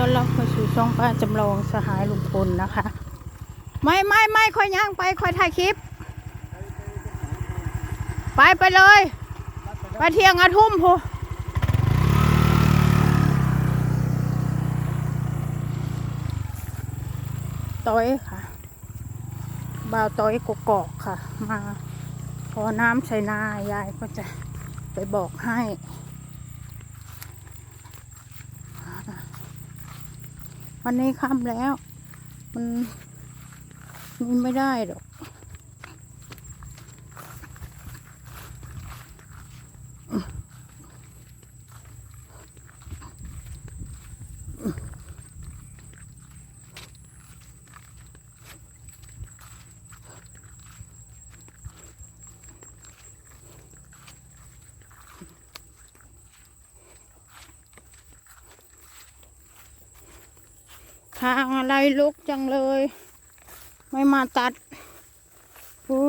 ต้อนรับเข้าสู่ช่องป้าจำลองสหายลุงพลนะคะ ไม่ไม่ไม่ค่อยย่างไปค่อยถ่ายคลิป ไปไปเลย ไปเที่ยงอาทุ่มพูต้อยค่ะบ่าวต้อยกกอกค่ะ มา พอน้ำใส่นายายก็จะไปบอกให้ วันนี้ค่ำแล้ว มันมันไม่ได้หรอก ทางอะไรลุกจังเลย ไม่มาตัดโอ้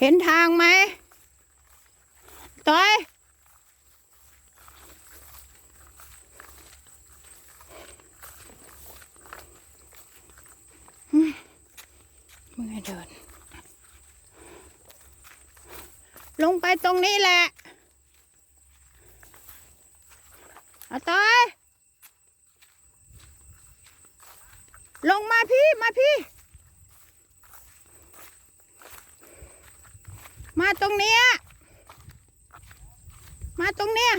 เห็นทางไหมต้อยมเมื่อเดิน ลงไปตรงนี้แหละ อาตอย ลงมาพี่มาพี่ มาตรงเนี้ยมาตรงเนี้ย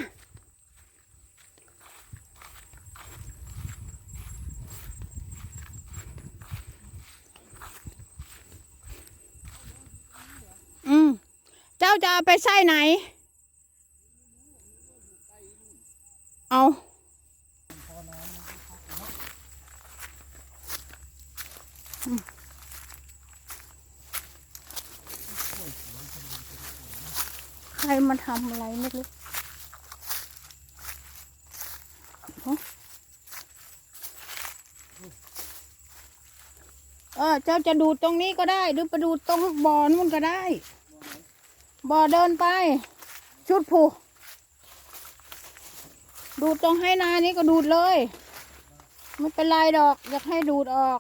อืมเจ้าจะเอาไปใส่ไหน เอาอืมใคร มาทำอะไรไม่รู้เออเจ้าจะดูดตรงนี้ก็ได้ หรือไปดูดตรงบ่อนู่นก็ได้ บ่อเดินไป ชุดผูดูดตรงให้นานี้ก็ดูดเลย ไม่เป็นไรดอก อยากให้ดูดออก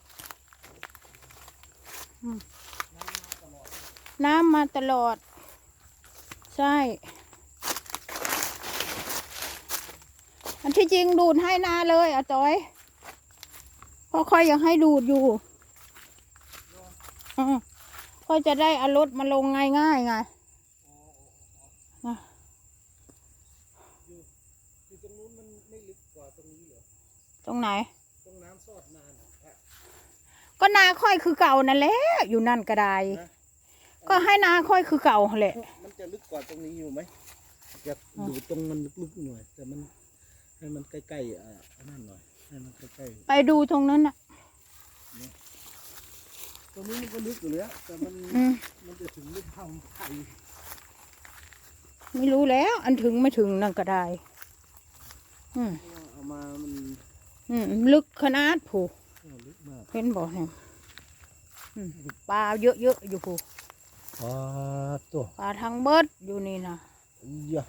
น้ำมาตลอด ใช่ อันที่จริงดูดให้นาเลยอะจอยเพราะค่อยอยากให้ดูดอยู่อืมค่อยจะได้เอารถมาลงง่ายๆไงนะอยู่ตรงนู้นมันไม่ลึกกว่าตรงนี้เหรอ ตรงไหน ตรงน้ำซอดนานอะก็นาค่อยคือเก่านั่นแหละอยู่นั่นก็ได้นะ ก็ให้นาค่อยคือเก่าแหละ มันจะลึกกว่าตรงนี้อยู่ไหมอยากดูตรงมันลึกๆหน่อย แต่มันให้มันใกล้ๆอ่าอันนั่นหน่อยให้มันใกล้ไปดูตรงนั้นน่ะ ๆตรงนี้มันก็ลึกอยู่แล้วแต่มันอืมมันจะถึงลึกเท่าไข่ไม่รู้แล้ว อันถึงไม่ถึงนั่นก็ได้ อืมเพราะว่าเอามามันอืมลึกขนาดผู เออลึกมาก เห็นบ่เนี่ยอืมปลาเยอะๆอยู่ผู อ๋อตัวปลาทางเบิดอยู่นี่นะเยอะ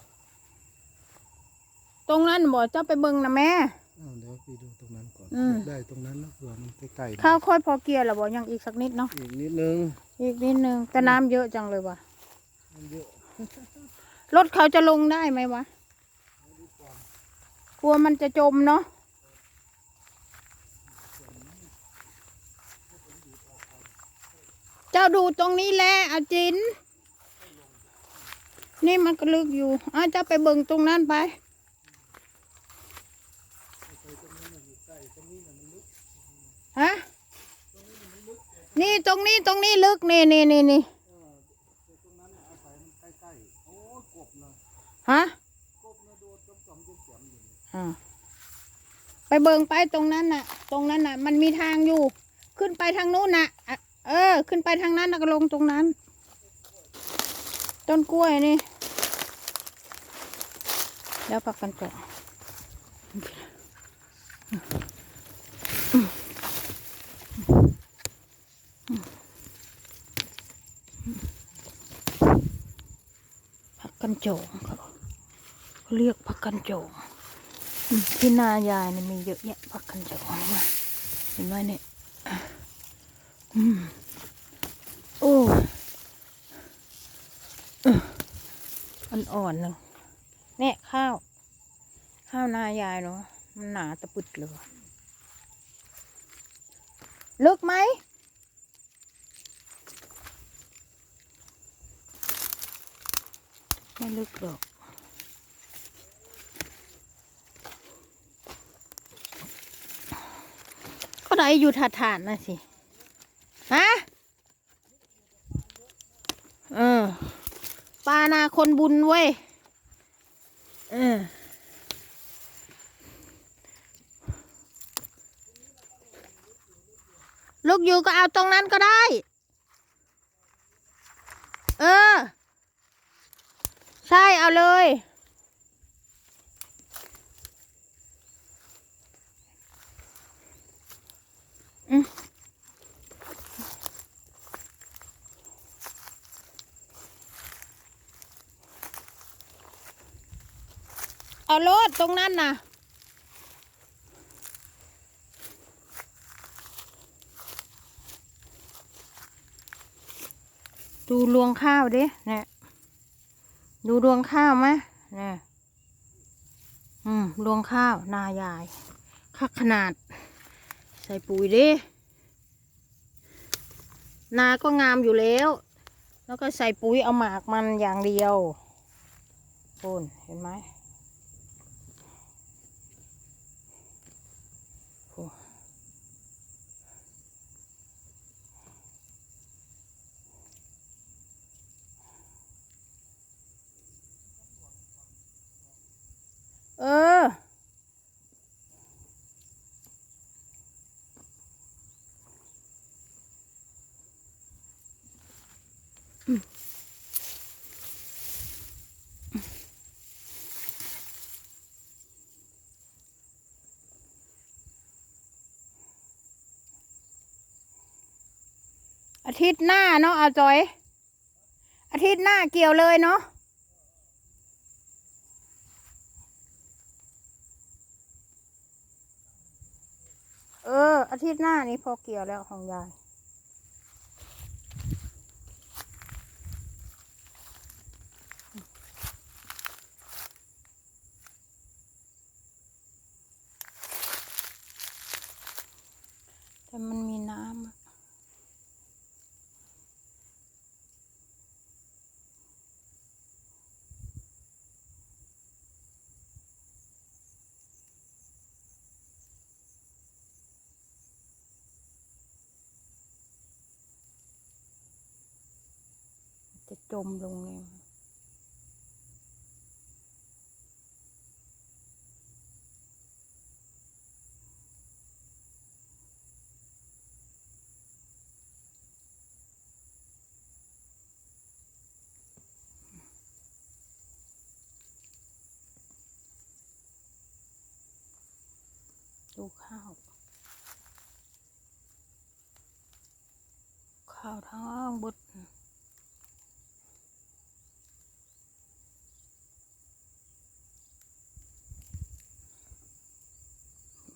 ตรงนั้นบ่เจ้าไปเบิ่งนะแม่ อ้าวเดี๋ยวไปดูตรงนั้นก่อนอืม อยากได้ตรงนั้นแล้วเผื่อมันใกล้ๆข้าวค่อยพอเกียร์ละบ่ยังอีกสักนิดเนาะอีกนิดนึงอีกนิดนึงแต่น้ำเยอะจังเลยว่ะมันเยอะรถเขาจะลงได้ไหมวะกลัวมันจะจมเนาะ เจ้าดูตรงนี้แหละอาจิน นี่มันก็ลึกอยู่อ้าเจ้าไปเบิ่งตรงนั้นไป ฮะ นี่ตรงนี้ตรงนี้ลึกนี่นี่นี่นี่ฮะไปเบิ่งไปตรงนั้นน่ะ ตรงนั้นน่ะ มันมีทางอยู่ ขึ้นไปทางนู้นน่ะ เออ ขึ้นไปทางนั้นแล้วก็ลงตรงนั้น ต้นกล้วยนี่ แล้วพักกันก่อนพักกันโจงเขาเรียกผักกันโจงที่นายายเนี่ยมีเยอะแยะผักกันโจงเห็นไหมเนี่ย อืมโอ้ อ่อนๆหนึ่งเนี่ยข้าว ข้าวนายายเนาะมันหนาตะปุดเลยลึกไหมไม่ลึกหรอกก็ได้อยู่ถาฐานๆนะสิ ฮะ เออปลานา คนบุญเว้ยเออลูกอยู่ก็เอาตรงนั้นก็ได้ เออ ใช่เอาเลย อืม เอาโลดตรงนั้นน่ะดูรวงข้าวดิเนี่ยดูรวงข้าวไหมเนี่ยอืมรวงข้าวนายายคักขนาด ใส่ปุ๋ยดินาก็งามอยู่แล้ว แล้วก็ใส่ปุ๋ยเอาหมากมันอย่างเดียวโอนเห็นไหมโอ้เออ อาทิตย์หน้าเนาะอาจอย อาทิตย์หน้าเกี่ยวเลยเนาะเออ อาทิตย์หน้านี้พอเกี่ยวแล้วของยาย แต่มันมีน้ำจะจมลงเลย ดูข้าว ข้าวทั้งบด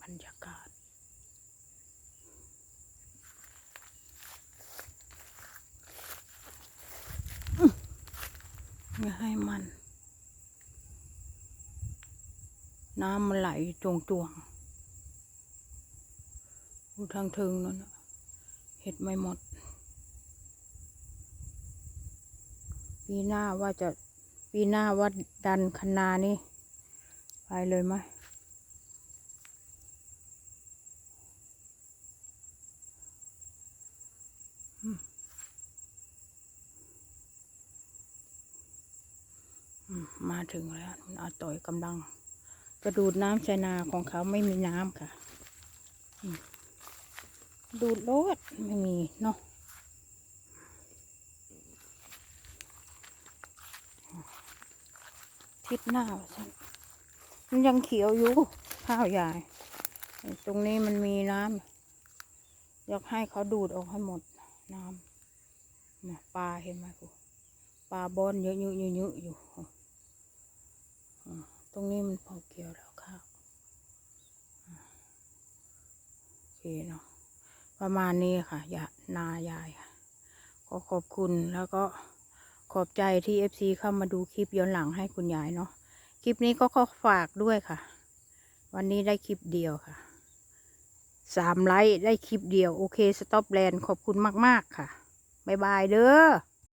บรรยากาศอย่าให้มัน น้ำมันไหลจวงจูทางเทิงนั่นเห็ดไม่หมด ปีหน้าว่าจะปีหน้าว่าดันคันานี่ ไปเลยไหมมาถึงแล้วอาต่อยกำลัง กระดูดน้ำใส่นาของเขาไม่มีน้ำค่ะอืม ดูดโลดไม่มีเนาะทิศหน้าว่าซั่นมันยังเขียวอยู่ ข้าวยายไอ้ตรงนี้มันมีน้ำอยากให้เขาดูดออกให้หมดน้ำนะปลาเห็นไหมกูปลาบอนเยอะๆอยู่ตรงนี้มันพอเกี่ยวแล้วข้าวโอเคเนาะ ประมาณนี้ค่ะยานายายค่ะก็ขอบคุณแล้วก็ขอบใจที่เอฟซีเข้ามาดูคลิปย้อนหลังให้คุณยายเนาะคลิปนี้ก็ขอฝากด้วยค่ะ วันนี้ได้คลิปเดียวค่ะสามไลค์ได้คลิปเดียว โอเคสต็อปแลนด์ขอบคุณมาก ๆ ค่ะ บ๊ายบายเด้อ